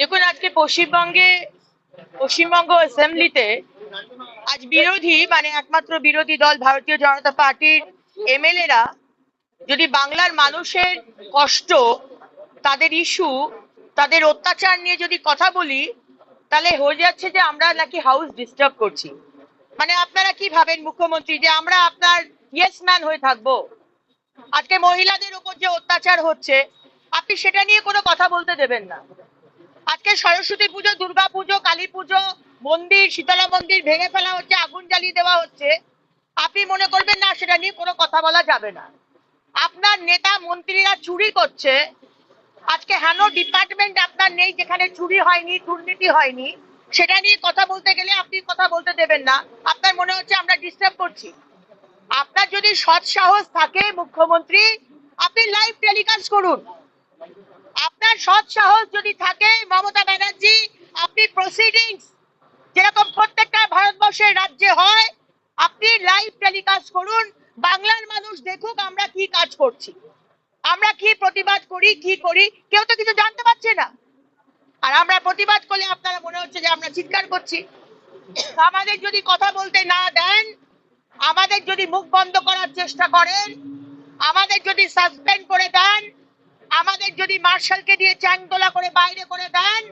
দেখুন, আজকে পশ্চিমবঙ্গে, পশ্চিমবঙ্গ অ্যাসেম্বলিতে আজ বিরোধী মানে একমাত্র বিরোধী দল ভারতীয় জনতা পার্টির এমএলএরা, যদি বাংলার মানুষের কষ্ট, তাদের ইস্যু, তাদের অত্যাচার নিয়ে যদি কথা বলি, তাহলে হয়ে যাচ্ছে যে আমরা নাকি হাউস ডিস্টার্ব করছি। মানে আপনারা কি ভাবেন, মুখ্যমন্ত্রী, যে আমরা আপনার ইয়েস ম্যান হয়ে থাকব? আজকে মহিলাদের উপর যে অত্যাচার হচ্ছে, আপনি সেটা নিয়ে কোনো কথা বলতে দেবেন না। আজকে সরস্বতী পুজো, দুর্গা পুজো, কালী পুজো, মন্দির, শীতলা মন্দির ভেঙে ফেলা হচ্ছে, আগুন জ্বালিয়ে দেওয়া হচ্ছে। আপনি মনে করবেন না, সেটা নিয়ে কোনো কথা বলা যাবে না। আপনার নেতা, মন্ত্রীরা চুরি করছে। আজকে হেন ডিপার্টমেন্ট আপনার নেই, যেখানে চুরি হয়নি, দুর্নীতি হয়নি। সেটা নিয়ে কথা বলতে গেলে আপনি কথা বলতে দেবেন না। আপনার মনে হচ্ছে আমরা ডিস্টার্ব করছি। আপনার যদি সৎ সাহস থাকে, মুখ্যমন্ত্রী, আপনি লাইভ টেলিকাস্ট করুন। আপনার সৎ সাহস যদি থাকে, মমতা ব্যানার্জি, আপনি প্রসিডিংস যেরকম প্রত্যেকটা ভারতবর্ষের রাজ্যে হয়, আপনি লাইভ টেলিকাস্ট করুন, বাংলার মানুষ দেখুক আমরা কি কাজ করছি, আমরা কি প্রতিবাদ করি, কি করি, কেউ তো কিছু জানতে পারছে না। আর আমরা প্রতিবাদ করলে আপনারা মনে হচ্ছে যে আমরা চিৎকার করছি। আমাদের যদি কথা বলতে না দেন, আমাদের যদি মুখ বন্ধ করার চেষ্টা করেন, আমাদের যদি সাসপেন্ড করে দেন যদি মার্শালকে দিয়ে চ্যাংদোলা করে বাইরে করে দেন,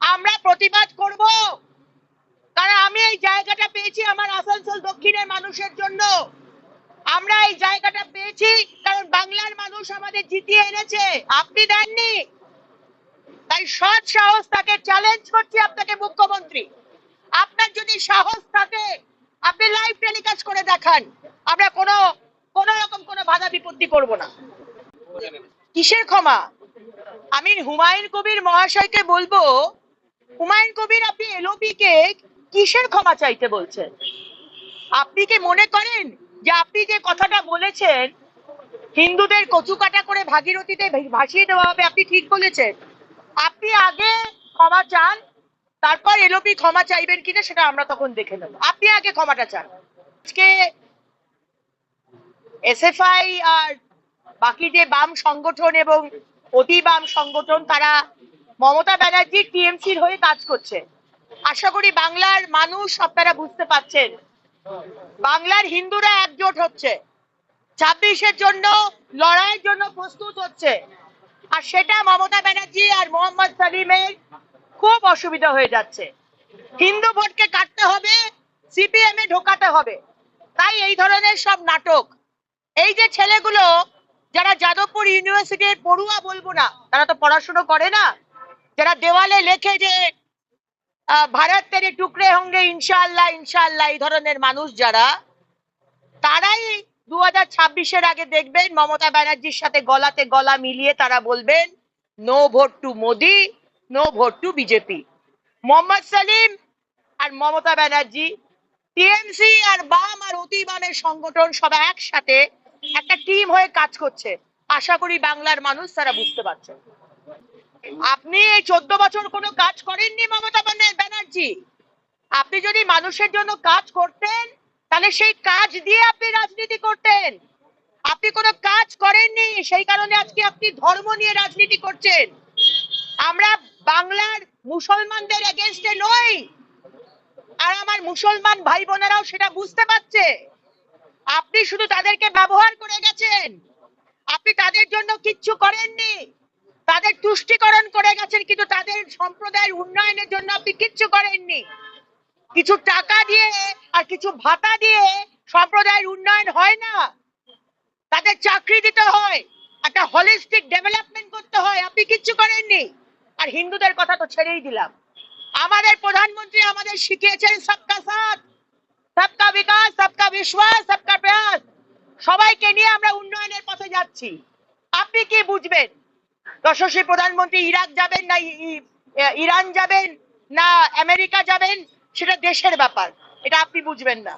আমরা প্রতিবাদ করব। কারণ আমি এই জায়গাটা পেয়েছি আমার আসানসোল দক্ষিণের মানুষের জন্য। আমরা এই জায়গাটা পেয়েছি কারণ বাংলার মানুষ আমাদের জিতিয়ে এনেছে। আপনি দেননি। তাই সৎ সাহস তাকে চ্যালেঞ্জ করছি আপনাকে, মুখ্যমন্ত্রী। আপনার যদি সাহস থাকে, আপনি লাইভ টেলিকাস্ট করে দেখান। আমরা কোনো কোনো রকম কোনো বাধা বিপত্তি করব না। কিসের ক্ষমা? আমি হুমায়ুন কবির মহাশয়কে বলব, হুমায়ুন কবির আপনি এলওপি কে কিসের ক্ষমা চাইতে বলছেন? আপনি কি মনে করেন যে আপনি যে কথাটা বলেছেন, হিন্দুদের কচু কাটা করে ভাগীরথীতে ভাসিয়ে দেওয়া হবে আপনি ঠিক বলেছেন। আপনি আগে ক্ষমা চান, তারপর এলওপি ক্ষমা চাইবেন কিনা সেটা আমরা তখন দেখে নেব। আপনি আগে ক্ষমাটা চান। আজকে এসএফআই আর বাকি যে বাম সংগঠন এবং অতি বাম সংগঠন, তারা মমতা ব্যানার্জি টিএমসির হয়ে কাজ করছে। আশা করি বাংলার মানুষ আপনারা বুঝতে পাচ্ছেন, বাংলার হিন্দুরা একজোট হচ্ছে। ছাব্বিশের জন্য, লড়াইয়ের জন্য প্রস্তুত হচ্ছে। আর সেটা মমতা ব্যানার্জি আর মোহাম্মদ সালিমের খুব অসুবিধা হয়ে যাচ্ছে। হিন্দু ভোটকে কাটতে হবে, সিপিএম এ ঢোকাতে হবে। তাই এই ধরনের সব নাটক। এই যে ছেলেগুলো যারা যাদবপুর ইউনিভার্সিটির পড়ুয়া বলব না তারা তো পড়াশুনো করে না। যারা দেওয়ালে লেখে যে আহ, ভারত তেরে টুকরে হোঙ্গে ইনশাআল্লাহ ইনশাল্লাহ এই ধরনের মানুষ যারা তারাই দু হাজার ছাব্বিশের আগে দেখবেন মমতা ব্যানার্জির সাথে গলাতে গলা মিলিয়ে তারা বলবেন no vote to Modi no vote to BJP. Mohammad Salim R Mamata Banerjee TMC আর বাম আর অতি বামের সংগঠন সব একসাথে একটা টিম হয়ে কাজ করছে। আশা করি বাংলার মানুষ তারা বুঝতে পারছে। আপনি এই চোদ্দ বছর কোনো কাজ করেননি মমতা ব্যানার্জি? আপনি যদি মানুষের জন্য কাজ করতেন, তাহলে সেই কাজ দিয়ে আপনি রাজনীতি করতেন। আপনি কোনো কাজ করেননি, সেই কারণে আজকে আপনি ধর্ম নিয়ে রাজনীতি করছেন। আমরা বাংলার মুসলমানদের এগেনস্টে নই। আর আমার মুসলমান ভাই বোনেরাও সেটা বুঝতে পারছে। আপনি শুধু তাদেরকে ব্যবহার করে গেছেন। আপনি তাদের জন্য কিচ্ছু করেননি। তাদের তুষ্টিকরণ করে গেছেন, কিন্তু তাদের সম্প্রদায়ের উন্নয়নের জন্য আপনি কিচ্ছু করেননি। কিছু টাকা দিয়ে আর কিছু ভাতা দিয়ে সম্প্রদায়ের উন্নয়ন হয় না। তাদের চাকরি দিতে হয়, একটা হলিস্টিক ডেভেলপমেন্ট করতে হয়, আপনি কিচ্ছু করেননি। আর হিন্দুদের কথা তো ছেড়েই দিলাম। আমাদের প্রধানমন্ত্রী আমাদের শিখিয়েছেন, সবকা সাথ, সবকা বিকাশ, সবকা বিশ্বাস, সবকা প্রয়াস সবাইকে নিয়ে আমরা উন্নয়নের পথে যাচ্ছি। আপনি কি বুঝবেন? যশস্বী প্রধানমন্ত্রী ইরাক যাবেন না ইরান যাবেন না আমেরিকা যাবেন? সেটা দেশের ব্যাপার। এটা আপনি বুঝবেন না।